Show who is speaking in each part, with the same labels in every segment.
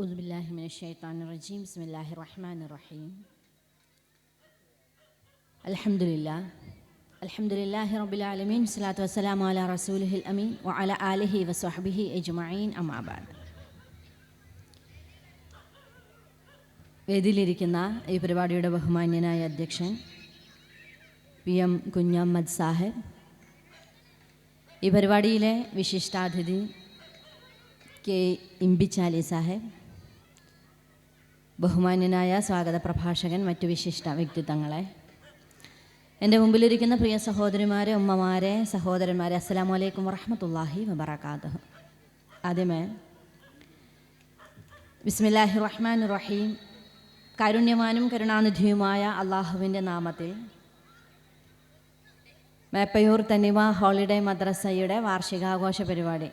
Speaker 1: أعوذ بالله من الشيطان الرجيم بسم الله الرحمن الرحيم الحمد لله الحمد لله رب العالمين الصلاة والسلام على رسوله الأمين وعلى آله وصحبه أجمعين أما بعد വേദിയിലിരിക്കുന്ന ഈ പരിപാടിയുടെ ബഹുമാന്യനായ അധ്യക്ഷൻ പി എം കുഞ്ഞമ്മദ് സാഹിബ് ഈ പരിപാടിയിലെ വിശിഷ്ടാതിഥി കെ ഇമ്പിച്ചാലി സാഹിബ് ബഹുമാന്യനായ സ്വാഗത പ്രഭാഷകൻ മറ്റു വിശിഷ്ട വ്യക്തിത്വങ്ങളെ. എന്റെ മുമ്പിലിരിക്കുന്ന പ്രിയ സഹോദരിമാരെ ഉമ്മമാരെ സഹോദരന്മാരെ അസ്സലാമു അലൈക്കും വറഹമത്തല്ലാഹി വബർക്കാത്തു ആദ്യമേ ബിസ്മില്ലാഹി റഹ്മാൻ റഹീം കാരുണ്യവാനും കരുണാനിധിയുമായ അള്ളാഹുവിന്റെ നാമത്തിൽ മേപ്പയൂർ തനിമ ഹോളിഡേ മദ്രസയുടെ വാർഷികാഘോഷ പരിപാടി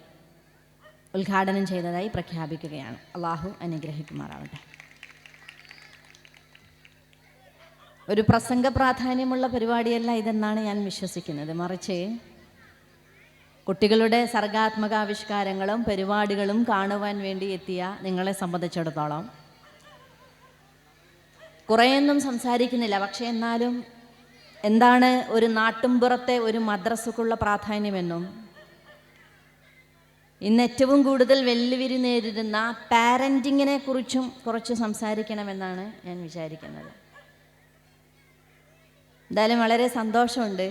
Speaker 1: ഉദ്ഘാടനം ചെയ്തതായി പ്രഖ്യാപിക്കുകയാണ്. അള്ളാഹു അനുഗ്രഹിക്കുമാറാവട്ടെ. ഒരു പ്രസംഗ പ്രാധാന്യമുള്ള പരിപാടിയല്ല ഇതെന്നാണ് ഞാൻ വിശ്വസിക്കുന്നത്. മറിച്ച് കുട്ടികളുടെ സർഗാത്മക ആവിഷ്കാരങ്ങളും പരിപാടികളും കാണുവാൻ വേണ്ടി എത്തിയ നിങ്ങളെ സംബന്ധിച്ചിടത്തോളം കുറേയൊന്നും സംസാരിക്കുന്നില്ല. പക്ഷേ എന്നാലും എന്താണ് ഒരു നാട്ടുംപുറത്തെ ഒരു മദ്രസക്കുള്ള പ്രാധാന്യമെന്നും ഇന്ന് ഏറ്റവും കൂടുതൽ വെല്ലുവിരി നേരിടുന്ന പാരന്റിങ്ങിനെ കുറിച്ചും കുറച്ച് സംസാരിക്കണമെന്നാണ് ഞാൻ വിചാരിക്കുന്നത്. എന്തായാലും വളരെ സന്തോഷമുണ്ട്.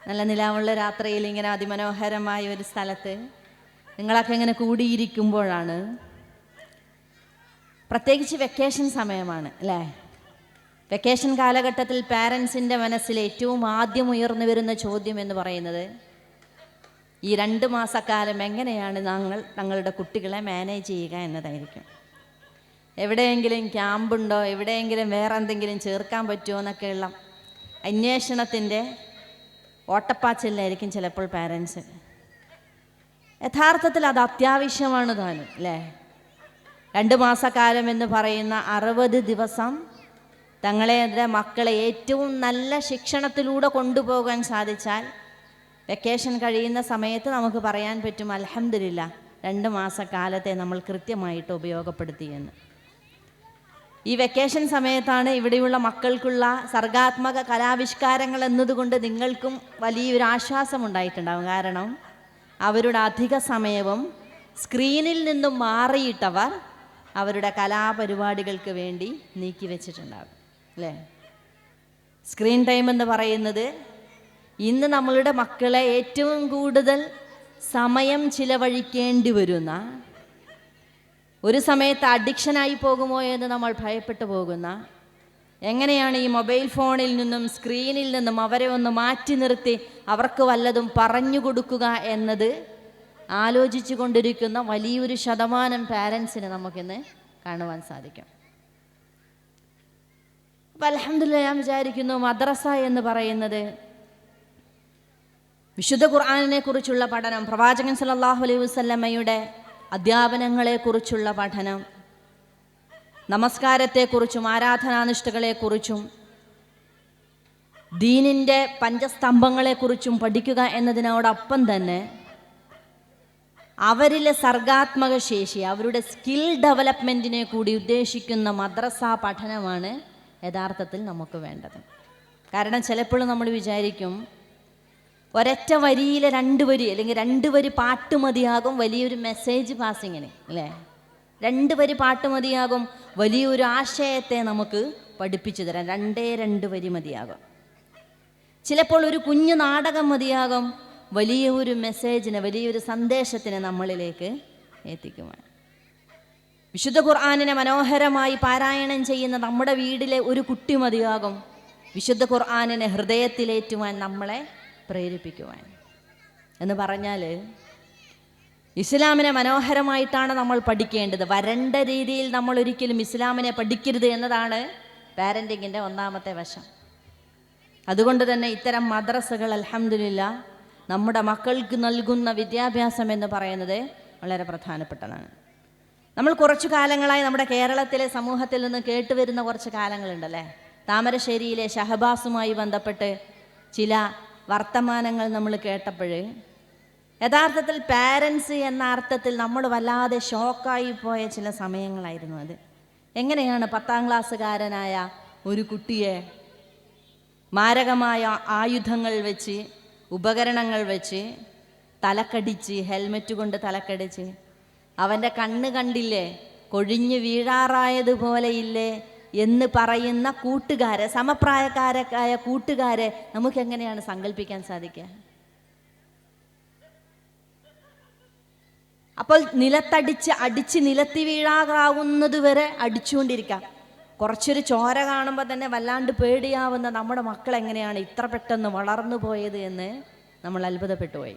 Speaker 1: നല്ല നിലാവുള്ള രാത്രിയിൽ ഇങ്ങനെ അതിമനോഹരമായ ഒരു സ്ഥലത്ത് നിങ്ങളൊക്കെ ഇങ്ങനെ കൂടിയിരിക്കുമ്പോഴാണ് പ്രത്യേകിച്ച് വെക്കേഷൻ സമയമാണ് അല്ലേ? വെക്കേഷൻ കാലഘട്ടത്തിൽ പാരൻസിന്റെ മനസ്സിൽ ഏറ്റവും ആദ്യം ഉയർന്നു വരുന്ന ചോദ്യം എന്ന് പറയുന്നത് ഈ രണ്ട് മാസക്കാലം എങ്ങനെയാണ് ഞങ്ങൾ തങ്ങളുടെ കുട്ടികളെ മാനേജ് ചെയ്യുക എന്നതായിരിക്കും. എവിടെയെങ്കിലും ക്യാമ്പുണ്ടോ എവിടെയെങ്കിലും വേറെ എന്തെങ്കിലും ചേർക്കാൻ പറ്റുമോ എന്നൊക്കെയുള്ള അന്വേഷണത്തിന്റെ ഓട്ടപ്പാച്ചിലായിരിക്കും ചിലപ്പോൾ പാരൻസ് യഥാർത്ഥത്തിൽ അത് അത്യാവശ്യമാണ് താനും അല്ലേ? രണ്ട് മാസക്കാലം എന്ന് പറയുന്ന അറുപത് ദിവസം തങ്ങളെ മക്കളെ ഏറ്റവും നല്ല ശിക്ഷണത്തിലൂടെ കൊണ്ടുപോകാൻ സാധിച്ചാൽ വെക്കേഷൻ കഴിയുന്ന സമയത്ത് നമുക്ക് പറയാൻ പറ്റും അലഹമില്ല രണ്ട് മാസക്കാലത്തെ നമ്മൾ കൃത്യമായിട്ട് ഉപയോഗപ്പെടുത്തിയെന്ന് ഈ വെക്കേഷൻ സമയത്താണ് ഇവിടെയുള്ള മക്കൾക്കുള്ള സർഗാത്മക കലാവിഷ്കാരങ്ങൾ എന്നതുകൊണ്ട് നിങ്ങൾക്കും വലിയൊരു ആശ്വാസം ഉണ്ടായിട്ടുണ്ടാവും. കാരണം അവരുടെ അധിക സമയവും സ്ക്രീനിൽ നിന്നും മാറിയിട്ടവർ അവരുടെ കലാപരിപാടികൾക്ക് വേണ്ടി നീക്കി വെച്ചിട്ടുണ്ടാകും അല്ലേ? സ്ക്രീൻ ടൈം എന്ന് പറയുന്നത് ഇന്ന് നമ്മളുടെ മക്കളെ ഏറ്റവും കൂടുതൽ സമയം ചിലവഴിക്കേണ്ടി വരുന്ന ഒരു സമയത്ത് അഡിക്ഷനായി പോകുമോ എന്ന് നമ്മൾ ഭയപ്പെട്ടു പോകുന്ന എങ്ങനെയാണ് ഈ മൊബൈൽ ഫോണിൽ നിന്നും സ്ക്രീനിൽ നിന്നും അവരെ ഒന്ന് മാറ്റി നിർത്തി അവർക്ക് വല്ലതും പറഞ്ഞു കൊടുക്കുക എന്നത് ആലോചിച്ചു കൊണ്ടിരിക്കുന്ന വലിയൊരു ശതമാനം പാരൻസിന് നമുക്കിന്ന് കാണുവാൻ സാധിക്കും. അപ്പം അലഹമില്ല ഞാൻ വിചാരിക്കുന്നു മദ്രസ എന്ന് പറയുന്നത് വിശുദ്ധ ഖുർആാനിനെ കുറിച്ചുള്ള പഠനം പ്രവാചകൻ സല്ലല്ലാഹു അലൈഹി വസല്ലമ്മയുടെ അധ്യാപനങ്ങളെക്കുറിച്ചുള്ള പഠനം നമസ്കാരത്തെക്കുറിച്ചും ആരാധനാനിഷ്ഠകളെക്കുറിച്ചും ദീനിന്റെ പഞ്ചസ്തംഭങ്ങളെക്കുറിച്ചും പഠിക്കുക എന്നതിനോടൊപ്പം തന്നെ അവരിലെ സർഗാത്മക ശേഷി അവരുടെ സ്കിൽ ഡെവലപ്മെന്റിനെ കൂടി ഉദ്ദേശിക്കുന്ന മദ്രസ പഠനമാണ് യഥാർത്ഥത്തിൽ നമുക്ക് വേണ്ടത്. കാരണം ചിലപ്പോഴും നമ്മൾ വിചാരിക്കും ഒരൊറ്റ വരിയിലെ രണ്ട് വരി അല്ലെങ്കിൽ രണ്ട് വരി പാട്ട് മതിയാകും വലിയൊരു മെസ്സേജ് പാസിങ്ങിന് അല്ലേ? രണ്ട് വരി പാട്ട് മതിയാകും വലിയൊരു ആശയത്തെ നമുക്ക് പഠിപ്പിച്ചു തരാം. രണ്ടേ രണ്ട് വരി മതിയാകും. ചിലപ്പോൾ ഒരു കുഞ്ഞു നാടകം മതിയാകും വലിയ ഒരു മെസ്സേജിനെ വലിയൊരു സന്ദേശത്തിനെ നമ്മളിലേക്ക് എത്തിക്കുവാൻ. വിശുദ്ധ ഖുർആാനിനെ മനോഹരമായി പാരായണം ചെയ്യുന്ന നമ്മുടെ വീടിലെ ഒരു കുട്ടി മതിയാകും. വിശുദ്ധ ഖുർആാനിനെ ഹൃദയത്തിലേറ്റുവാൻ നമ്മളെ പ്രേരിപ്പിക്കുവാൻ. എന്ന് പറഞ്ഞാൽ ഇസ്ലാമിനെ മനോഹരമായിട്ടാണ് നമ്മൾ പഠിക്കേണ്ടത്. വരണ്ട രീതിയിൽ നമ്മൾ ഒരിക്കലും ഇസ്ലാമിനെ പഠിക്കരുത് എന്നതാണ് പാരന്റിങ്ങിന്റെ ഒന്നാമത്തെ വശം. അതുകൊണ്ട് തന്നെ ഇത്തരം മദ്രസകൾ അലഹമില്ല നമ്മുടെ മക്കൾക്ക് നൽകുന്ന വിദ്യാഭ്യാസം എന്ന് പറയുന്നത് വളരെ പ്രധാനപ്പെട്ടതാണ്. നമ്മൾ കുറച്ചു കാലങ്ങളായി നമ്മുടെ കേരളത്തിലെ സമൂഹത്തിൽ നിന്ന് കേട്ടുവരുന്ന കുറച്ച് കാലങ്ങളുണ്ടല്ലേ? താമരശ്ശേരിയിലെ ഷഹബാസുമായി ബന്ധപ്പെട്ട് ചില വർത്തമാനങ്ങൾ നമ്മൾ കേട്ടപ്പോൾ യഥാർത്ഥത്തിൽ പാരൻസ് എന്ന അർത്ഥത്തിൽ നമ്മൾ വല്ലാതെ ഷോക്കായി പോയ ചില സമയങ്ങളായിരുന്നു അത്. എങ്ങനെയാണ് പത്താം ക്ലാസ്സുകാരനായ ഒരു കുട്ടിയെ മാരകമായ ആയുധങ്ങൾ വെച്ച് ഉപകരണങ്ങൾ വെച്ച് തലക്കടിച്ച് ഹെൽമെറ്റ് കൊണ്ട് തലക്കടിച്ച് അവന്റെ കണ്ണ് കണ്ടില്ലേ? കൊഴിഞ്ഞ് വീഴാറായതുപോലെയില്ലേ എന്ന് പറയുന്ന കൂട്ടുകാരെ സമപ്രായക്കാരക്കായ കൂട്ടുകാരെ നമുക്ക് എങ്ങനെയാണ് സങ്കല്പിക്കാൻ സാധിക്കുക? അപ്പോൾ നിലത്തടിച്ച് അടിച്ച് നിലത്തി വീഴാറാവുന്നത് വരെ അടിച്ചുകൊണ്ടിരിക്കാം കുറച്ചൊരു ചോര കാണുമ്പോൾ തന്നെ വല്ലാണ്ട് പേടിയാവുന്ന നമ്മുടെ മക്കൾ എങ്ങനെയാണ് ഇത്ര പെട്ടെന്ന് വളർന്നു പോയത് എന്ന് നമ്മൾ അത്ഭുതപ്പെട്ടു പോയി.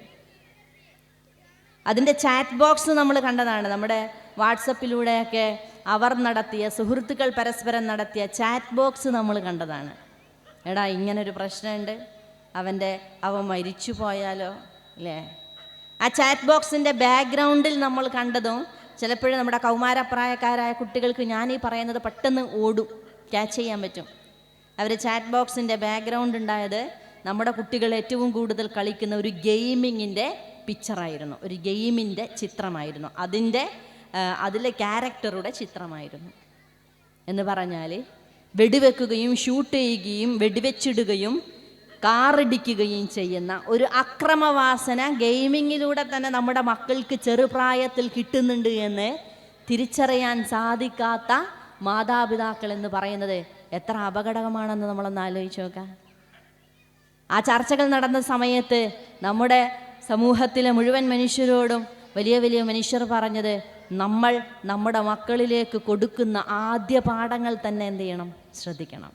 Speaker 1: അതിന്റെ ചാറ്റ് ബോക്സ് നമ്മൾ കണ്ടതാണ്. നമ്മുടെ വാട്സപ്പിലൂടെയൊക്കെ അവർ നടത്തിയ സുഹൃത്തുക്കൾ പരസ്പരം നടത്തിയ ചാറ്റ് ബോക്സ് നമ്മൾ കണ്ടതാണ്. എടാ ഇങ്ങനൊരു പ്രശ്നമുണ്ട്. അവന്റെ അവൻ മരിച്ചു പോയാലോ? അല്ലേ ആ ചാറ്റ് ബോക്സിന്റെ ബാക്ക്ഗ്രൗണ്ടിൽ നമ്മൾ കണ്ടതും ചിലപ്പോഴും നമ്മുടെ കൗമാരപ്രായക്കാരായ കുട്ടികൾക്ക് ഞാൻ ഈ പറയുന്നത് പെട്ടെന്ന് ഓടും. ക്യാച്ച് ചെയ്യാൻ പറ്റും. അവർ ചാറ്റ് ബോക്സിന്റെ ബാക്ക്ഗ്രൗണ്ട് ഉണ്ടായത് നമ്മുടെ കുട്ടികൾ ഏറ്റവും കൂടുതൽ കളിക്കുന്ന ഒരു ഗെയിമിങ്ങിന്റെ പിക്ചറായിരുന്നു ഒരു ഗെയിമിന്റെ ചിത്രമായിരുന്നു. അതിന്റെ അതിലെ ക്യാരക്ടറുടെ ചിത്രമായിരുന്നു. എന്ന് പറഞ്ഞാൽ വെടിവെക്കുകയും ഷൂട്ട് ചെയ്യുകയും വെടിവെച്ചിടുകയും കാറിടിക്കുകയും ചെയ്യുന്ന ഒരു അക്രമവാസന ഗെയിമിങ്ങിലൂടെ തന്നെ നമ്മുടെ മക്കൾക്ക് ചെറുപ്രായത്തിൽ കിട്ടുന്നുണ്ട് എന്ന് തിരിച്ചറിയാൻ സാധിക്കാത്ത മാതാപിതാക്കൾ എന്ന് പറയുന്നത് എത്ര അപകടകമാണെന്ന് നമ്മളൊന്ന് ആലോചിച്ച് നോക്കാം. ആ ചർച്ചകൾ നടന്ന സമയത്ത് നമ്മുടെ സമൂഹത്തിലെ മുഴുവൻ മനുഷ്യരോടും വലിയ വലിയ മനുഷ്യർ പറഞ്ഞത് നമ്മൾ നമ്മുടെ മക്കളിലേക്ക് കൊടുക്കുന്ന ആദ്യ പാഠങ്ങൾ തന്നെ എന്ത് ചെയ്യണം? ശ്രദ്ധിക്കണം.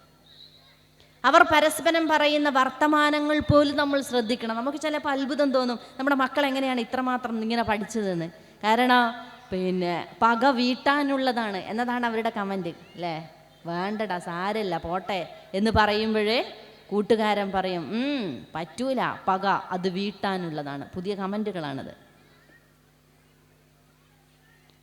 Speaker 1: അവർ പരസ്പരം പറയുന്ന വർത്തമാനങ്ങൾ പോലും നമ്മൾ ശ്രദ്ധിക്കണം. നമുക്ക് ചിലപ്പോൾ അത്ഭുതം തോന്നും നമ്മുടെ മക്കൾ എങ്ങനെയാണ് ഇത്രമാത്രം ഇങ്ങനെ പഠിച്ചതെന്ന്. കാരണം പിന്നെ പക വീട്ടാനുള്ളതാണ് എന്നതാണ് അവരുടെ കമന്റ് അല്ലേ? വേണ്ടടാ സാരല്ല പോട്ടെ എന്ന് പറയുമ്പോഴേ കൂട്ടുകാരൻ പറയും പറ്റൂല പക അത് വീട്ടാനുള്ളതാണ്. പുതിയ കമന്റുകളാണത്.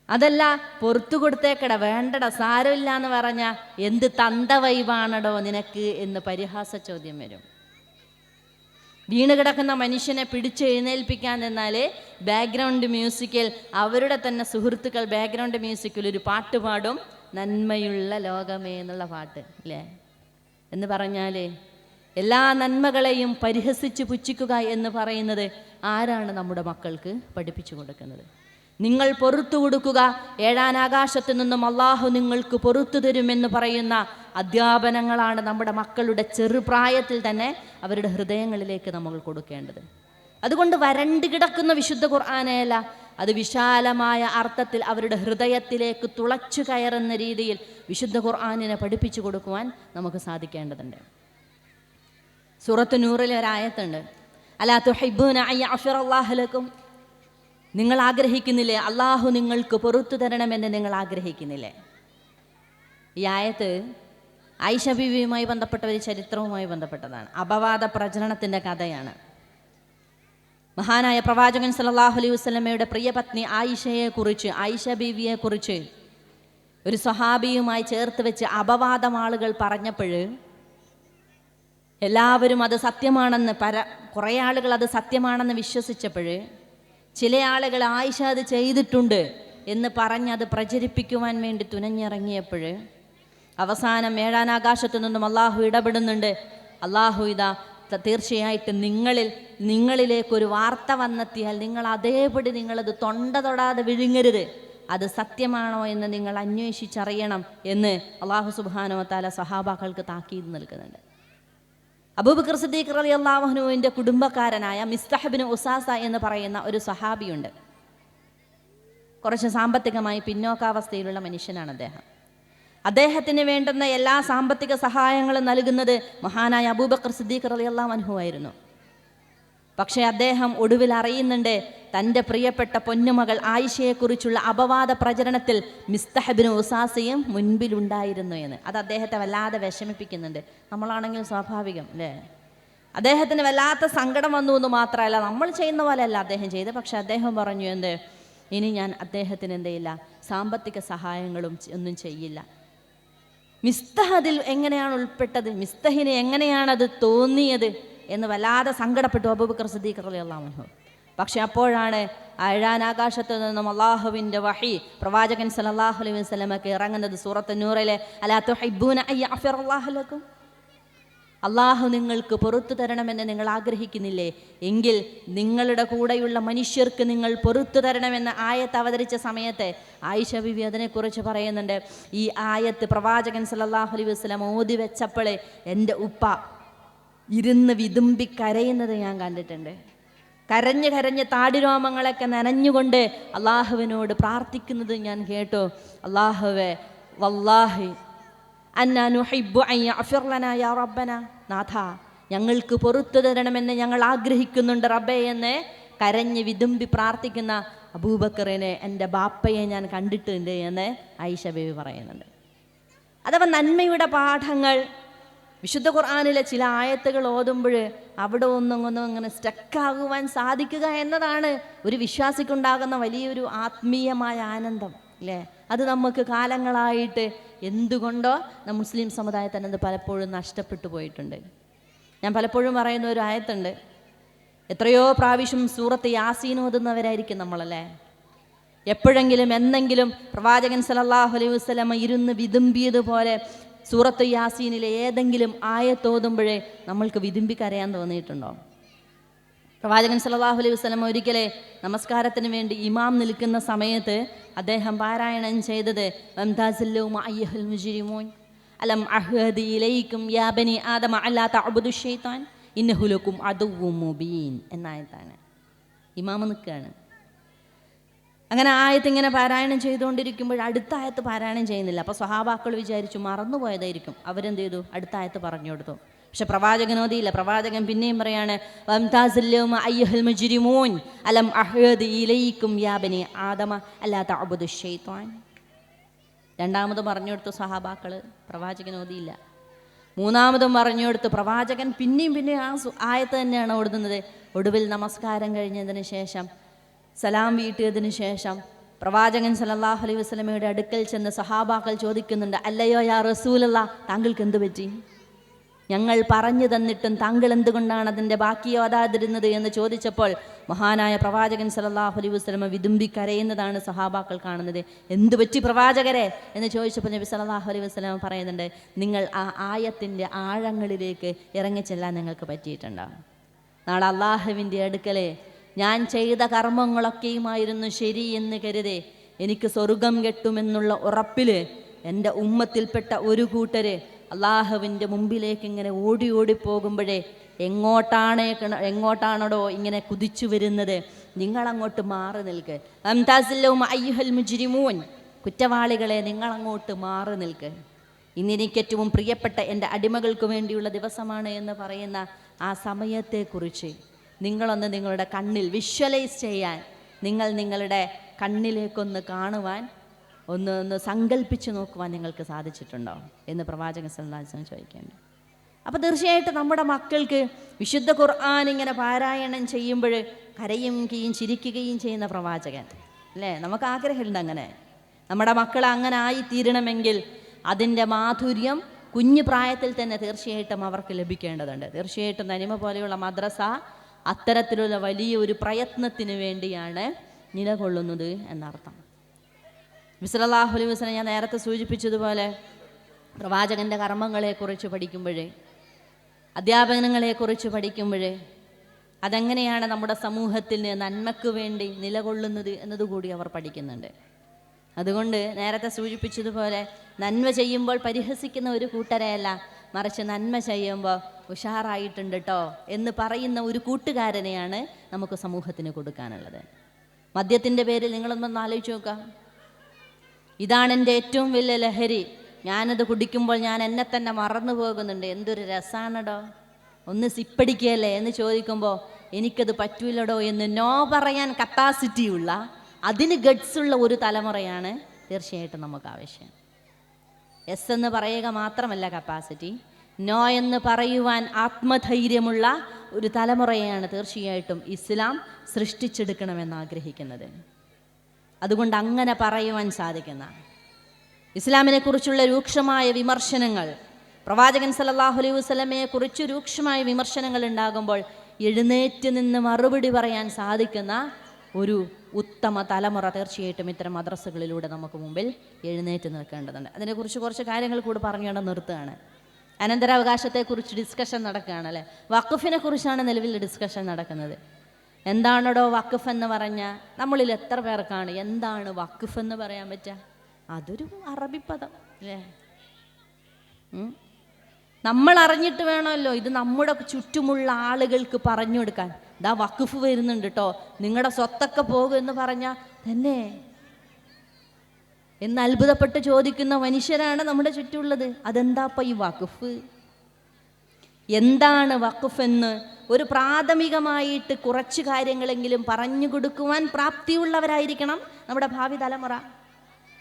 Speaker 1: അതല്ല പുറത്തു കൊടുത്തേക്കട വേണ്ടട സാരമില്ല എന്ന് പറഞ്ഞ എന്ത് തന്ത വൈവാണടോ നിനക്ക് എന്ന് പരിഹാസ ചോദ്യം വരും. വീണ് കിടക്കുന്ന മനുഷ്യനെ പിടിച്ചെഴുന്നേൽപ്പിക്കാൻ നിന്നാൽ ബാക്ക്ഗ്രൗണ്ട് മ്യൂസിക്കിൽ അവരുടെ തന്നെ സുഹൃത്തുക്കൾ ബാക്ക്ഗ്രൗണ്ട് മ്യൂസിക്കിൽ ഒരു പാട്ട് പാടും നന്മയുള്ള ലോകമേ എന്നുള്ള പാട്ട് അല്ലേ എന്ന് പറഞ്ഞാൽ എല്ലാ നന്മകളെയും പരിഹസിച്ച് പുച്ഛിക്കുക എന്ന് പറയുന്നത് ആരാണ് നമ്മുടെ മക്കൾക്ക് പഠിപ്പിച്ചു കൊടുക്കുന്നത്? നിങ്ങൾ പൊറത്തു കൊടുക്കുക. ഏഴാനാകാശത്തു നിന്നും അള്ളാഹു നിങ്ങൾക്ക് പൊറത്തു തരുമെന്ന് പറയുന്ന അധ്യാപനങ്ങളാണ് നമ്മുടെ മക്കളുടെ ചെറുപ്രായത്തിൽ തന്നെ അവരുടെ ഹൃദയങ്ങളിലേക്ക് നമ്മൾ കൊടുക്കേണ്ടത്. അതുകൊണ്ട് വരണ്ട് കിടക്കുന്ന വിശുദ്ധ ഖുർആാനയല്ല അത് വിശാലമായ അർത്ഥത്തിൽ അവരുടെ ഹൃദയത്തിലേക്ക് തുളച്ചു കയറുന്ന രീതിയിൽ വിശുദ്ധ ഖുർആാനിനെ പഠിപ്പിച്ചു കൊടുക്കുവാൻ നമുക്ക് സാധിക്കേണ്ടതുണ്ട്. സൂറത്ത് നൂറിൽ ഒരായത്തുണ്ട്. അലാ തുഹിബ്ബൂന അയ്യ അഫിറല്ലാഹലക്കും നിങ്ങൾ ആഗ്രഹിക്കുന്നില്ലേ? അള്ളാഹു നിങ്ങൾക്ക് പൊറത്തു തരണമെന്ന് നിങ്ങൾ ആഗ്രഹിക്കുന്നില്ലേ? ഈ ആയത്ത് ആയിഷ ബീവിയുമായി ബന്ധപ്പെട്ട ഒരു ചരിത്രവുമായി ബന്ധപ്പെട്ടതാണ്. അപവാദ പ്രചരണത്തിന്റെ കഥയാണ്. മഹാനായ പ്രവാചകൻ സല്ലല്ലാഹു അലൈഹി വസ്ലമയുടെ പ്രിയപത്നി ആയിഷയെക്കുറിച്ച് ആയിഷ ബീവിയെക്കുറിച്ച് ഒരു സ്വഹാബിയുമായി ചേർത്ത് വെച്ച് അപവാദം ആളുകൾ പറഞ്ഞപ്പോൾ എല്ലാവരും അത് സത്യമാണെന്ന് പര കുറേ ആളുകൾ അത് സത്യമാണെന്ന് വിശ്വസിച്ചപ്പോൾ ചില ആളുകൾ ആയിഷ അത് ചെയ്തിട്ടുണ്ട് എന്ന് പറഞ്ഞ് അത് പ്രചരിപ്പിക്കുവാൻ വേണ്ടി തുനഞ്ഞിറങ്ങിയപ്പോൾ അവസാനം ഏഴാനാകാശത്തു നിന്നും അള്ളാഹു ഇടപെടുന്നുണ്ട്. അള്ളാഹു ഇതാ തീർച്ചയായിട്ടും നിങ്ങളിൽ നിങ്ങളിലേക്കൊരു വാർത്ത വന്നെത്തിയാൽ നിങ്ങൾ അതേപടി നിങ്ങളത് തൊണ്ട തൊടാതെ വിഴുങ്ങരുത്. അത് സത്യമാണോ എന്ന് നിങ്ങൾ അന്വേഷിച്ചറിയണം എന്ന് അള്ളാഹു സുബാനോ താല സഹാബാക്കൾക്ക് താക്കീത് നൽകുന്നുണ്ട്. അബൂബക്കർ സിദ്ദീഖ് അലി അള്ളാഹുനുവിന്റെ കുടുംബക്കാരനായ മിസ്തഹബിന് ഉസാസ എന്ന് പറയുന്ന ഒരു സഹാബിയുണ്ട് കുറച്ച് സാമ്പത്തികമായി പിന്നോക്കാവസ്ഥയിലുള്ള മനുഷ്യനാണ് അദ്ദേഹം. അദ്ദേഹത്തിന് വേണ്ടുന്ന എല്ലാ സാമ്പത്തിക സഹായങ്ങളും നൽകുന്നത് മഹാനായ അബൂബക്കർ സിദ്ദീഖ് അള്ളാഹ് അള്ളാഹു ആയിരുന്നു. പക്ഷേ അദ്ദേഹം ഒടുവിൽ അറിയുന്നുണ്ട് തന്റെ പ്രിയപ്പെട്ട പൊന്നുമകൾ ആയിഷയെക്കുറിച്ചുള്ള അപവാദ പ്രചരണത്തിൽ മിസ്തഹബിന് ഉസാസയും മുൻപിലുണ്ടായിരുന്നു എന്ന്. അത് അദ്ദേഹത്തെ വല്ലാതെ വിഷമിപ്പിക്കുന്നുണ്ട്. നമ്മളാണെങ്കിൽ സ്വാഭാവികം അല്ലേ? അദ്ദേഹത്തിന് വല്ലാത്ത സങ്കടം വന്നു എന്ന് മാത്രമല്ല നമ്മൾ ചെയ്യുന്ന പോലെയല്ല അദ്ദേഹം ചെയ്ത് പക്ഷെ അദ്ദേഹം പറഞ്ഞു എന്ത്? ഇനി ഞാൻ അദ്ദേഹത്തിന് എന്ത് ചെയ്യില്ല? സാമ്പത്തിക സഹായങ്ങളും ഒന്നും ചെയ്യില്ല. മിസ്തഹ അതിൽ എങ്ങനെയാണ് ഉൾപ്പെട്ടത്? മിസ്തഹിന് എങ്ങനെയാണത് തോന്നിയത്? എന്ന് വല്ലാതെ സങ്കടപ്പെട്ടു അബൂബക്കർ സിദ്ദീഖ് അലി അൻഹു. പക്ഷെ അപ്പോഴാണ് അഴാൻ ആകാശത്ത് നിന്നും അള്ളാഹുവിന്റെ വഹി പ്രവാചകൻ സല്ലല്ലാഹു അലൈഹി വസ്ലമൊക്കെ ഇറങ്ങുന്നത് സൂറത്ത് നൂറിലെ അലാ തുഹിബ്ബൂന അൻ യഗ്ഫിറല്ലാഹു ലക്കും? അള്ളാഹു നിങ്ങൾക്ക് പൊറത്തു തരണമെന്ന് നിങ്ങൾ ആഗ്രഹിക്കുന്നില്ലേ? എങ്കിൽ നിങ്ങളുടെ കൂടെയുള്ള മനുഷ്യർക്ക് നിങ്ങൾ പൊറത്തു തരണമെന്ന് ആയത്ത് അവതരിച്ച സമയത്ത് ആയിഷ ബിബി അതിനെക്കുറിച്ച് പറയുന്നുണ്ട് ഈ ആയത്ത് പ്രവാചകൻ സല്ലല്ലാഹു അലൈഹി വസ്ലം ഓതി വെച്ചപ്പോൾ എന്റെ ഉപ്പ ഇരുന്ന് വിതുമ്പി കരയുന്നത് ഞാൻ കണ്ടിട്ടുണ്ട്. കരഞ്ഞ് കരഞ്ഞ് താടിരോമങ്ങളൊക്കെ നനഞ്ഞുകൊണ്ട് അള്ളാഹുവിനോട് പ്രാർത്ഥിക്കുന്നത് ഞാൻ കേട്ടു. അള്ളാഹുവെ വല്ലാഹി നാഥ ഞങ്ങൾക്ക് പൊറത്തു തരണമെന്ന് ഞങ്ങൾ ആഗ്രഹിക്കുന്നുണ്ട് റബ്ബേ എന്ന് കരഞ്ഞ് വിതുമ്പി പ്രാർത്ഥിക്കുന്ന അബൂബക്കറിനെ എന്റെ ബാപ്പയെ ഞാൻ കണ്ടിട്ടുണ്ട് എന്ന് ആയിഷ പറയുന്നുണ്ട്. അഥവാ നന്മയുടെ പാഠങ്ങൾ വിശുദ്ധ ഖുർആാനിലെ ചില ആയത്തുകൾ ഓതുമ്പോൾ അവിടെ ഒന്നും ഒന്നും അങ്ങനെ സ്റ്റക്കാകുവാൻ സാധിക്കുക എന്നതാണ് ഒരു വിശ്വാസിക്കുണ്ടാകുന്ന വലിയൊരു ആത്മീയമായ ആനന്ദം അല്ലേ? അത് നമുക്ക് കാലങ്ങളായിട്ട് എന്തുകൊണ്ടോ ന- മുസ്ലിം സമുദായത്തിന് അത് പലപ്പോഴും നഷ്ടപ്പെട്ടു പോയിട്ടുണ്ട്. ഞാൻ പലപ്പോഴും പറയുന്ന ഒരു ആയത്തുണ്ട്. എത്രയോ പ്രാവശ്യം സൂറത്ത് യാസീൻ ഓതുന്നവരായിരിക്കും നമ്മളല്ലേ? എപ്പോഴെങ്കിലും എന്നെങ്കിലും പ്രവാചകൻ സല്ലല്ലാഹു അലൈഹി വസ്ലമ ഇരുന്ന് വിതുമ്പിയതുപോലെ സൂറത്ത് യാസീനിലെ ഏതെങ്കിലും ആയത്തോതുമ്പോഴേ നമ്മൾക്ക് വിതുമ്പി കരയാൻ തോന്നിയിട്ടുണ്ടോ? പ്രവാചകൻ സല്ലല്ലാഹു അലൈഹി വസ്ലം ഒരിക്കലെ നമസ്കാരത്തിന് വേണ്ടി ഇമാം നിൽക്കുന്ന സമയത്ത് അദ്ദേഹം പാരായണം ചെയ്തത് മുജ്രിമൂൻ? അലം ആദമ അല്ലാ തഅബുദു ശൈത്താൻ? ഇന്നഹു ലക്കും അദുവ്വും മുബീൻ ഇമാമ നിൽക്കുകയാണ്. അങ്ങനെ ആയത്ത് ഇങ്ങനെ പാരായണം ചെയ്തുകൊണ്ടിരിക്കുമ്പോൾ അടുത്ത ആയത്ത് പാരായണം ചെയ്യുന്നില്ല. അപ്പോൾ സ്വഹാബാക്കൾ വിചാരിച്ചു മറന്നുപോയതായിരിക്കും. അവരെന്ത് ചെയ്തു? അടുത്ത ആയത്ത് പറഞ്ഞു കൊടുത്തു. പക്ഷെ പ്രവാചകനോദിയില്ല പ്രവാചകൻ പിന്നെയും പറയാണ് അലം യാബനി ആദമ അല്ലാ തഅബുദു ശൈത്താൻ രണ്ടാമത് പറഞ്ഞു കൊടുത്തു സഹാബാക്കൾ പ്രവാചകനോദിയില്ല മൂന്നാമതും പറഞ്ഞു കൊടുത്തു പ്രവാചകൻ പിന്നെയും പിന്നെയും ആ ആയത്ത് തന്നെയാണ് ഓടുന്നത്. ഒടുവിൽ നമസ്കാരം കഴിഞ്ഞതിന് ശേഷം സലാം വീട്ടിയതിനു ശേഷം പ്രവാചകൻ സലല്ലാഹു അലൈഹി വസ്ലമയുടെ അടുക്കൽ ചെന്ന് സഹാബാക്കൾ ചോദിക്കുന്നുണ്ട് അല്ലയോ യാ റസൂലല്ല താങ്കൾക്ക് എന്ത് പറ്റി? ഞങ്ങൾ പറഞ്ഞു തന്നിട്ടും താങ്കൾ എന്തുകൊണ്ടാണ് അതിന്റെ ബാക്കി ഓതാതിരുന്നത് എന്ന് ചോദിച്ചപ്പോൾ മഹാനായ പ്രവാചകൻ സലല്ലാഹു അലൈഹി വസ്ലമ വിതുമ്പി കരയുന്നതാണ് സഹാബാക്കൾ കാണുന്നത്. എന്തു പറ്റി പ്രവാചകരെ? എന്ന് ചോദിച്ചപ്പോൾ നബി സലല്ലാഹു അലൈഹി വസ്ലമ പറയുന്നുണ്ട് നിങ്ങൾ ആ ആയത്തിന്റെ ആഴങ്ങളിലേക്ക് ഇറങ്ങിച്ചെല്ലാൻ നിങ്ങൾക്ക് പറ്റിയിട്ടുണ്ടാകും നാളെ അള്ളാഹുവിന്റെ അടുക്കലെ ഞാൻ ചെയ്ത കർമ്മങ്ങളൊക്കെയുമായിരുന്നു ശരി എന്ന് കരുതേ. എനിക്ക് സ്വർഗം കെട്ടുമെന്നുള്ള ഉറപ്പിൽ എന്റെ ഉമ്മത്തിൽപ്പെട്ട ഒരു കൂട്ടര് അള്ളാഹുവിന്റെ മുമ്പിലേക്ക് ഇങ്ങനെ ഓടി ഓടി പോകുമ്പോഴേ എങ്ങോട്ടാണ് എങ്ങോട്ടാണടോ എങ്ങോട്ടാണോ ഇങ്ങനെ കുതിച്ചു വരുന്നത്. നിങ്ങളങ്ങോട്ട് മാറി നിൽക്ക്. അംതാസില്ലവും അയ്യുഹൽ മുജ്രിമൂൻ. കുറ്റവാളികളെ നിങ്ങളങ്ങോട്ട് മാറി നിൽക്ക്. ഇന്നെനിക്കേറ്റവും പ്രിയപ്പെട്ട എന്റെ അടിമകൾക്ക് വേണ്ടിയുള്ള ദിവസമാണ് എന്ന് പറയുന്ന ആ സമയത്തെക്കുറിച്ച്. നിങ്ങളൊന്ന് നിങ്ങളുടെ കണ്ണിൽ വിഷ്വലൈസ് ചെയ്യാൻ നിങ്ങൾ നിങ്ങളുടെ കണ്ണിലേക്കൊന്ന് കാണുവാൻ ഒന്ന് ഒന്ന് സങ്കല്പിച്ച് നോക്കുവാൻ നിങ്ങൾക്ക് സാധിച്ചിട്ടുണ്ടോ എന്ന് പ്രവാചകൻ സല്ലാസം ചോദിക്കേണ്ടത്. അപ്പോൾ തീർച്ചയായിട്ടും നമ്മുടെ മക്കൾക്ക് വിശുദ്ധ ഖുർആൻ ഇങ്ങനെ പാരായണം ചെയ്യുമ്പോൾ കരയും കീയും ചിരിക്കുകയും ചെയ്യുന്ന പ്രവാചകൻ അല്ലേ? നമുക്ക് ആഗ്രഹമുണ്ട് അങ്ങനെ. നമ്മുടെ മക്കൾ അങ്ങനെ ആയിത്തീരണമെങ്കിൽ അതിന്റെ മാധുര്യം കുഞ്ഞു പ്രായത്തിൽ തന്നെ തീർച്ചയായിട്ടും അവർക്ക് ലഭിക്കേണ്ടതുണ്ട്. തീർച്ചയായിട്ടും നനിമ പോലെയുള്ള മദ്രസ അത്തരത്തിലുള്ള വലിയ ഒരു പ്രയത്നത്തിന് വേണ്ടിയാണ് നിലകൊള്ളുന്നത് എന്നർത്ഥം. വിസലല്ലാഹു അലൈഹി വസല്ലം ഞാൻ നേരത്തെ സൂചിപ്പിച്ചതുപോലെ പ്രവാചകന്റെ കർമ്മങ്ങളെക്കുറിച്ച് പഠിക്കുമ്പോഴേ അധ്യാപനങ്ങളെക്കുറിച്ച് പഠിക്കുമ്പോഴേ അതെങ്ങനെയാണ് നമ്മുടെ സമൂഹത്തിൽ നന്മയ്ക്ക് വേണ്ടി നിലകൊള്ളുന്നത് എന്നതുകൂടി അവർ പഠിക്കുന്നുണ്ട്. അതുകൊണ്ട് നേരത്തെ സൂചിപ്പിച്ചതുപോലെ നന്മ ചെയ്യുമ്പോൾ പരിഹസിക്കുന്ന ഒരു കൂട്ടരെയല്ല മറിച്ച് നന്മ ചെയ്യുമ്പോൾ ഉഷാറായിട്ടുണ്ട് കേട്ടോ എന്ന് പറയുന്ന ഒരു കൂട്ടുകാരനെയാണ് നമുക്ക് സമൂഹത്തിന് കൊടുക്കാനുള്ളത്. മദ്യത്തിന്റെ പേരിൽ നിങ്ങളൊന്നൊന്ന് ആലോചിച്ച് നോക്കാം. ഇതാണ് എന്റെ ഏറ്റവും വലിയ ലഹരി. ഞാനത് കുടിക്കുമ്പോൾ ഞാൻ എന്നെ തന്നെ മറന്നു പോകുന്നുണ്ട്. എന്തൊരു രസാണടോ ഒന്ന് സിപ്പടിക്കുകയല്ലേ എന്ന് ചോദിക്കുമ്പോൾ എനിക്കത് പറ്റൂലടോ എന്ന് നോ പറയാൻ കപ്പാസിറ്റി ഉള്ള അതിന് ഗഡ്സ് ഉള്ള ഒരു തലമുറയാണ് തീർച്ചയായിട്ടും നമുക്ക് ആവശ്യം. എസ് എന്ന് പറയുക മാത്രമല്ല കപ്പാസിറ്റി നോ എന്ന് പറയുവാൻ ആത്മധൈര്യമുള്ള ഒരു തലമുറയാണ് തീർച്ചയായിട്ടും ഇസ്ലാം സൃഷ്ടിച്ചെടുക്കണമെന്ന് ആഗ്രഹിക്കുന്നത്. അതുകൊണ്ട് അങ്ങനെ പറയുവാൻ സാധിക്കുന്ന ഇസ്ലാമിനെ കുറിച്ചുള്ള രൂക്ഷമായ വിമർശനങ്ങൾ പ്രവാചകൻ സല്ലല്ലാഹു അലൈഹി വസ്ലമയെ കുറിച്ച് രൂക്ഷമായ വിമർശനങ്ങൾ ഉണ്ടാകുമ്പോൾ എഴുന്നേറ്റ് നിന്ന് മറുപടി പറയാൻ സാധിക്കുന്ന ഒരു ഉത്തമ തലമുറ തീർച്ചയായിട്ടും ഇത്തരം മദ്രസകളിലൂടെ നമുക്ക് മുമ്പിൽ എഴുന്നേറ്റ് നിൽക്കേണ്ടതുണ്ട്. അതിനെക്കുറിച്ച് കുറച്ച് കാര്യങ്ങൾ കൂടി പറഞ്ഞുകൊണ്ട് നിർത്തുകയാണ്. അനന്തരാവകാശത്തെക്കുറിച്ച് ഡിസ്കഷൻ നടക്കുകയാണ് അല്ലേ? വഖഫിനെ കുറിച്ചാണ് നിലവിൽ ഡിസ്കഷൻ നടക്കുന്നത്. എന്താണോടോ വഖഫ് എന്ന് പറഞ്ഞാൽ നമ്മളിൽ എത്ര പേർക്കാണ്? എന്താണ് വഖഫ് എന്ന് പറയാൻ പറ്റുക? അതൊരു അറബി പദം അല്ലേ. നമ്മൾ അറിഞ്ഞിട്ട് വേണമല്ലോ ഇത് നമ്മുടെ ചുറ്റുമുള്ള ആളുകൾക്ക് പറഞ്ഞു കൊടുക്കാൻ ഇതാ വഖഫ് വരുന്നുണ്ട് കേട്ടോ നിങ്ങളുടെ സ്വത്തൊക്കെ പോകും എന്ന് പറഞ്ഞാൽ തന്നെ. എന്ന് അത്ഭുതപ്പെട്ട് ചോദിക്കുന്ന മനുഷ്യരാണ് നമ്മുടെ ചുറ്റുമുള്ളത്. അതെന്താപ്പ ഈ വഖഫ്? എന്താണ് വഖഫ് എന്ന് ഒരു പ്രാഥമികമായിട്ട് കുറച്ച് കാര്യങ്ങളെങ്കിലും പറഞ്ഞു കൊടുക്കുവാൻ പ്രാപ്തിയുള്ളവരായിരിക്കണം നമ്മുടെ ഭാവി തലമുറ.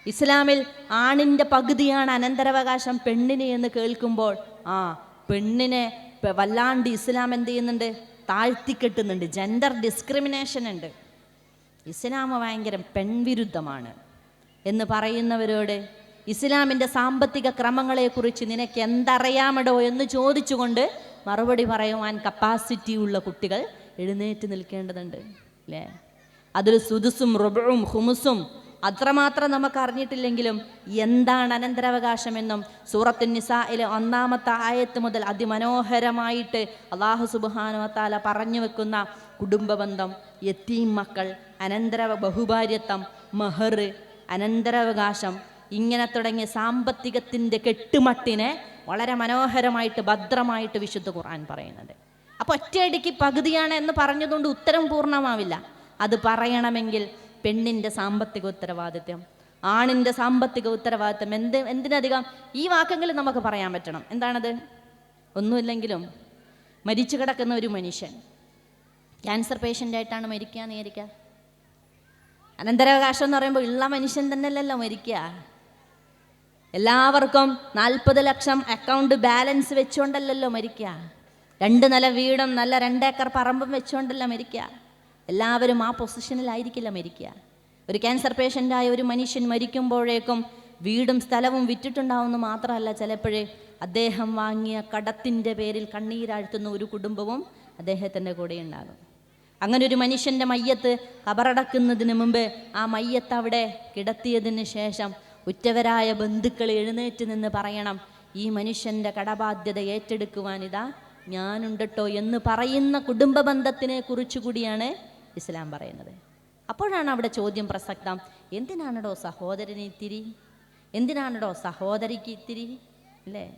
Speaker 1: ഇസ്ലാമിൽ ആണിന്റെ പകുതിയാണ് അനന്തരാവകാശം പെണ്ണിനെ എന്ന് കേൾക്കുമ്പോൾ ആ പെണ്ണിനെ വല്ലാണ്ട് ഇസ്ലാം എന്ത് ചെയ്യുന്നുണ്ട്? താഴ്ത്തിക്കെട്ടുന്നുണ്ട്. ജെൻഡർ ഡിസ്ക്രിമിനേഷൻ ഉണ്ട്. ഇസ്ലാം ഭയങ്കര പെൺവിരുദ്ധമാണ്. എന്ന് പറയുന്നവരോട് ഇസ്ലാമിന്റെ സാമ്പത്തിക ക്രമങ്ങളെക്കുറിച്ച് നിനക്ക് എന്തറിയാമടോ എന്ന് ചോദിച്ചുകൊണ്ട് മറുപടി പറയുവാൻ കപ്പാസിറ്റി ഉള്ള കുട്ടികൾ എഴുന്നേറ്റ് നിൽക്കേണ്ടതുണ്ട്. അല്ലേ അതിൽ സുദുസും റുബും ഹുമുസും അത്രമാത്രം നമുക്ക് അറിഞ്ഞിട്ടില്ലെങ്കിലും എന്താണ് അനന്തരാവകാശമെന്നും സൂറത്തു നിസായിലെ ഒന്നാമത്തെ ആയത്ത് മുതൽ അതിമനോഹരമായിട്ട് അള്ളാഹു സുബാനുവത്താല പറഞ്ഞു വെക്കുന്ന കുടുംബബന്ധം യത്തീം മക്കൾ അനന്തര ബഹുഭാര്യത്വം മഹർ അനന്തരാവകാശം ഇങ്ങനെ തുടങ്ങിയ സാമ്പത്തികത്തിന്റെ കെട്ടുമട്ടിനെ വളരെ മനോഹരമായിട്ട് ഭദ്രമായിട്ട് വിശുദ്ധ ഖുർആൻ പറയുന്നുണ്ട്. അപ്പോൾ ഒറ്റയടിക്ക് പകുതിയാണ് എന്ന് പറഞ്ഞതുകൊണ്ട് ഉത്തരം പൂർണമാവില്ല. അത് പറയണമെങ്കിൽ പെണ്ണിന്റെ സാമ്പത്തിക ഉത്തരവാദിത്വം ആണിന്റെ സാമ്പത്തിക ഉത്തരവാദിത്വം. എന്ത് എന്തിനധികം? ഈ വാക്കെങ്കിലും നമുക്ക് പറയാൻ പറ്റണം. എന്താണത്? ഒന്നുമില്ലെങ്കിലും മരിച്ചു കിടക്കുന്ന ഒരു മനുഷ്യൻ ക്യാൻസർ പേഷ്യന്റായിട്ടാണ് മരിക്കുക എന്ന് വിചാരിക്കുക അനന്തരാവകാശം എന്ന് പറയുമ്പോൾ ഉള്ള മനുഷ്യൻ തന്നെ അല്ലല്ലോ മരിക്കുക. എല്ലാവർക്കും നാൽപ്പത് ലക്ഷം അക്കൗണ്ട് ബാലൻസ് വെച്ചുകൊണ്ടല്ലല്ലോ മരിക്കുക. രണ്ട് നില വീടും നല്ല രണ്ടേക്കർ പറമ്പും വെച്ചുകൊണ്ടല്ല മരിക്കുക. എല്ലാവരും ആ പൊസിഷനിലായിരിക്കില്ല മരിക്കുക. ഒരു ക്യാൻസർ പേഷ്യന്റായ ഒരു മനുഷ്യൻ മരിക്കുമ്പോഴേക്കും വീടും സ്ഥലവും വിറ്റിട്ടുണ്ടാവുമെന്ന് മാത്രമല്ല ചിലപ്പോഴേ അദ്ദേഹം വാങ്ങിയ കടത്തിന്റെ പേരിൽ കണ്ണീരാഴ്ത്തുന്ന ഒരു കുടുംബവും അദ്ദേഹത്തിന്റെ കൂടെ ഉണ്ടാകും അങ്ങനെ ഒരു മനുഷ്യന്റെ മയ്യത്ത് കബറടക്കുന്നതിന് മുമ്പ് ആ മയ്യത്ത് അവിടെ കിടത്തിയതിന് ശേഷം ഉറ്റവരായ ബന്ധുക്കൾ എഴുന്നേറ്റ് നിന്ന് പറയണം ഈ മനുഷ്യന്റെ കടബാധ്യത ഏറ്റെടുക്കുവാനിതാ ഞാനുണ്ടട്ടോ എന്ന് പറയുന്ന കുടുംബ ബന്ധത്തിനെ കുറിച്ച് കൂടിയാണ് ഇസ്ലാം പറയുന്നത്. അപ്പോഴാണ് അവിടെ ചോദ്യം പ്രസക്തം. എന്തിനാണടോ സഹോദരന് ഇത്തിരി? എന്തിനാണടോ സഹോദരിക്ക് ഇത്തിരി? അല്ലേ?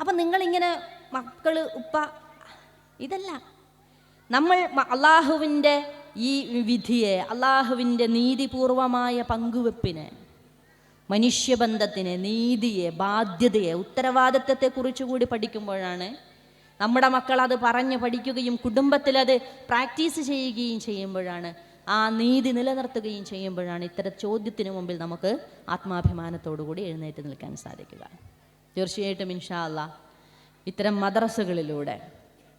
Speaker 1: അപ്പം നിങ്ങളിങ്ങനെ മക്കൾ ഉപ്പ ഇതല്ല. നമ്മൾ അള്ളാഹുവിന്റെ ഈ വിധിയെ അള്ളാഹുവിന്റെ നീതിപൂർവമായ പങ്കുവെപ്പിനെ മനുഷ്യബന്ധത്തിനെ നീതിയെ ബാധ്യതയെ ഉത്തരവാദിത്വത്തെക്കുറിച്ച് കൂടി പഠിക്കുമ്പോഴാണ് നമ്മുടെ മക്കൾ അത് പറഞ്ഞ് പഠിക്കുകയും കുടുംബത്തിൽ അത് പ്രാക്ടീസ് ചെയ്യുകയും ചെയ്യുമ്പോഴാണ് ആ നീതി നിലനിർത്തുകയും ചെയ്യുമ്പോഴാണ് ഇത്തരം ചോദ്യത്തിന് മുമ്പിൽ നമുക്ക് ആത്മാഭിമാനത്തോടു കൂടി എഴുന്നേറ്റ് നിൽക്കാൻ സാധിക്കുക. തീർച്ചയായിട്ടും ഇൻഷാ അല്ലാ ഇത്തരം മദ്രസകളിലൂടെ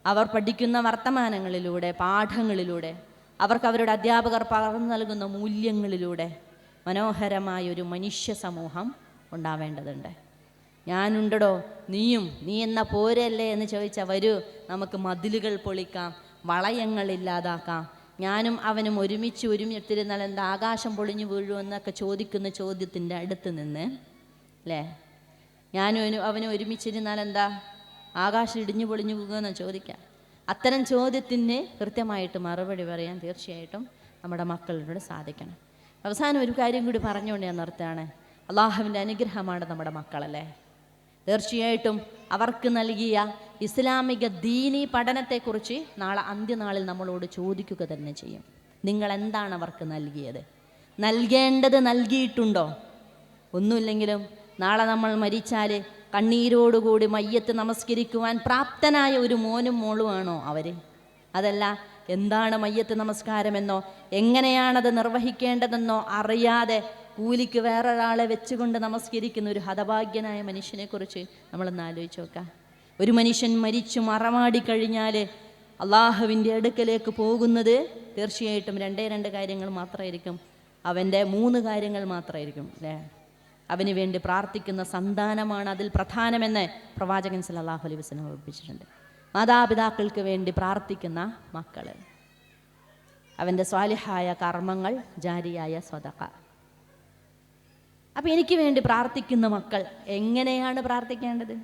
Speaker 1: അവർ പഠിക്കുന്ന വർത്തമാനങ്ങളിലൂടെ പാഠങ്ങളിലൂടെ അവർക്ക് അവരുടെ അധ്യാപകർ പകർന്നു നൽകുന്ന മൂല്യങ്ങളിലൂടെ മനോഹരമായ ഒരു മനുഷ്യ സമൂഹം ഉണ്ടാവേണ്ടതുണ്ട്. ഞാനുണ്ടടോ നീയും. നീ എന്ന പോരല്ലേ എന്ന് ചോദിച്ചാൽ വരൂ നമുക്ക് മതിലുകൾ പൊളിക്കാം വളയങ്ങൾ ഇല്ലാതാക്കാം. ഞാനും അവനും ഒരുമിച്ച് ഒരുമിച്ചിരുന്നാൽ എന്താ ആകാശം പൊളിഞ്ഞു വീഴുമെന്നൊക്കെ ചോദിക്കുന്ന ചോദ്യത്തിന്റെ അടുത്ത് നിന്ന് അല്ലേ ഞാനും അവനും ഒരുമിച്ചിരുന്നാൽ എന്താ ആകാശം ഇടിഞ്ഞു പൊളിഞ്ഞു പോകുമെന്ന് ചോദിക്കാം. അത്തരം ചോദ്യത്തിന് കൃത്യമായിട്ട് മറുപടി പറയാൻ തീർച്ചയായിട്ടും നമ്മുടെ മക്കളിലൂടെ സാധിക്കണം. അവസാനം ഒരു കാര്യം കൂടി പറഞ്ഞുകൊണ്ട് ഞാൻ നിർത്തുകയാണ്. അള്ളാഹുവിന്റെ അനുഗ്രഹമാണ് നമ്മുടെ മക്കളല്ലേ? തീർച്ചയായിട്ടും അവർക്ക് നൽകിയ ഇസ്ലാമിക ദീനി പഠനത്തെക്കുറിച്ച് നാളെ അന്ത്യനാളിൽ നമ്മളോട് ചോദിക്കുക തന്നെ ചെയ്യും. നിങ്ങൾ എന്താണ് അവർക്ക് നൽകിയത്? നൽകേണ്ടത് നൽകിയിട്ടുണ്ടോ? ഒന്നുമില്ലെങ്കിലും നാളെ നമ്മൾ മരിച്ചാൽ കണ്ണീരോടുകൂടി മയ്യത്ത് നമസ്കരിക്കുവാൻ പ്രാപ്തനായ ഒരു മോനും മോളുമാണോ അവർ? അതല്ല എന്താണ് മയ്യത്ത് നമസ്കാരമെന്നോ എങ്ങനെയാണത് നിർവഹിക്കേണ്ടതെന്നോ അറിയാതെ കൂലിക്ക് വേറൊരാളെ വെച്ചുകൊണ്ട് നമസ്കരിക്കുന്ന ഒരു ഹതഭാഗ്യനായ മനുഷ്യനെക്കുറിച്ച് നമ്മളൊന്ന് ആലോചിച്ച് നോക്കാം. ഒരു മനുഷ്യൻ മരിച്ചു മറമാടി കഴിഞ്ഞാൽ അള്ളാഹുവിന്റെ അടുക്കലേക്ക് പോകുന്നത് തീർച്ചയായിട്ടും രണ്ടേ രണ്ട് കാര്യങ്ങൾ മാത്രമായിരിക്കും. അവന്റെ മൂന്ന് കാര്യങ്ങൾ മാത്രമായിരിക്കും അല്ലേ? അവന് വേണ്ടി പ്രാർത്ഥിക്കുന്ന സന്താനമാണ് അതിൽ പ്രധാനമെന്ന് പ്രവാചകൻ സല്ലല്ലാഹു അലൈഹി വസ്ലം ഓർപ്പിച്ചിട്ടുണ്ട് മാതാപിതാക്കൾക്ക് വേണ്ടി പ്രാർത്ഥിക്കുന്ന മക്കൾ അവന്റെ സ്വാലിഹായ കർമ്മങ്ങൾ ജാരിയായ സ്വതക അപ്പം എനിക്ക് വേണ്ടി പ്രാർത്ഥിക്കുന്ന മക്കൾ എങ്ങനെയാണ് പ്രാർത്ഥിക്കേണ്ടത്?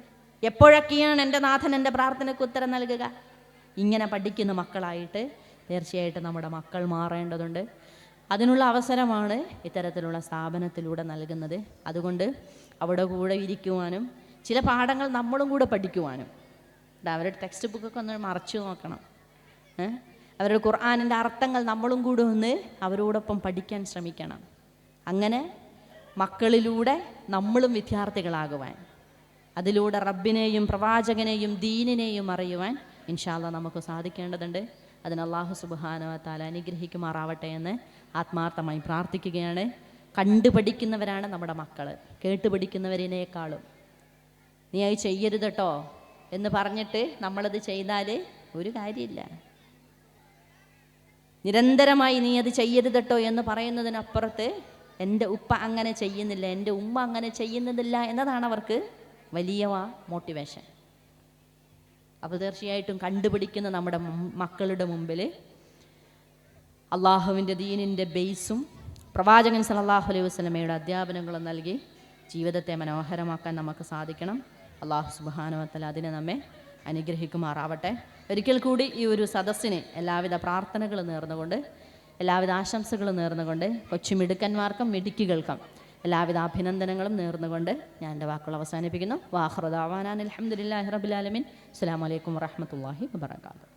Speaker 1: എപ്പോഴൊക്കെയാണ് എന്റെ നാഥൻ എന്റെ പ്രാർത്ഥനയ്ക്ക് ഉത്തരം നൽകുക? ഇങ്ങനെ പഠിക്കുന്ന മക്കളായിട്ട് തീർച്ചയായിട്ടും നമ്മുടെ മക്കൾ മാറേണ്ടതുണ്ട്. അതിനുള്ള അവസരമാണ് ഇത്തരത്തിലുള്ള സ്ഥാപനത്തിലൂടെ നൽകുന്നത്. അതുകൊണ്ട് അവിടെ കൂടെ ഇരിക്കുവാനും ചില പാഠങ്ങൾ നമ്മളും കൂടെ പഠിക്കുവാനും. അവരുടെ ടെക്സ്റ്റ് ബുക്കൊക്കെ ഒന്ന് മറച്ചു നോക്കണം? അവരുടെ ഖുർആാനിന്റെ അർത്ഥങ്ങൾ നമ്മളും കൂടെ ഒന്ന് അവരോടൊപ്പം പഠിക്കാൻ ശ്രമിക്കണം. അങ്ങനെ മക്കളിലൂടെ നമ്മളും വിദ്യാർത്ഥികളാകുവാൻ അതിലൂടെ റബ്ബിനെയും പ്രവാചകനെയും ദീനിനെയും അറിയുവാൻ ഇൻഷാല്ല നമുക്ക് സാധിക്കേണ്ടതുണ്ട്. അതിന് അള്ളാഹു സുബാനവത്താല അനുഗ്രഹിക്കുമാറാവട്ടെ എന്ന് ആത്മാർത്ഥമായി പ്രാർത്ഥിക്കുകയാണ്. കണ്ടുപഠിക്കുന്നവരാണ് നമ്മുടെ മക്കൾ കേട്ടുപഠിക്കുന്നവരിനേക്കാളും. നീ അത് ചെയ്യരുത് കേട്ടോ എന്ന് പറഞ്ഞിട്ട് നമ്മളത് ചെയ്താൽ ഒരു കാര്യമില്ല. നിരന്തരമായി നീ അത് ചെയ്യരുത് കേട്ടോ എന്ന് പറയുന്നതിനപ്പുറത്ത് എന്റെ ഉപ്പ അങ്ങനെ ചെയ്യുന്നില്ല എന്റെ ഉമ്മ അങ്ങനെ ചെയ്യുന്നതില്ല എന്നതാണ് അവർക്ക് വലിയ മോട്ടിവേഷൻ അപ്പോൾ തീർച്ചയായിട്ടും കണ്ടുപിടിക്കുന്ന നമ്മുടെ മക്കളുടെ മുമ്പിൽ അള്ളാഹുവിന്റെ ദീനിന്റെ ബേസും പ്രവാചകൻ സല്ലല്ലാഹു അലൈഹി വസ്ലമയുടെ അധ്യാപനങ്ങളും നൽകി ജീവിതത്തെ മനോഹരമാക്കാൻ നമുക്ക് സാധിക്കണം. അള്ളാഹു സുബാനുവത്തല അതിനെ നമ്മെ അനുഗ്രഹിക്കുമാറാവട്ടെ. ഒരിക്കൽ കൂടി ഈ ഒരു സദസ്സിനെ എല്ലാവിധ പ്രാർത്ഥനകളും നേർന്നുകൊണ്ട് എല്ലാവിധ ആശംസകളും നേർന്നുകൊണ്ട് കൊച്ചു മിടുക്കന്മാർക്കും മിടുക്കികൾക്കും എല്ലാവിധ അഭിനന്ദനങ്ങളും നേർന്നുകൊണ്ട് ഞാൻ എന്റെ വാക്കുകൾ അവസാനിപ്പിക്കുന്നു. വാഹൃദാവാനാൻ അലഹമുല്ലാ റബുലാലമിൻ അസ്സാം വലൈക്കും വാഹമത്തല്ലാഹി വാബർക്കാത്തു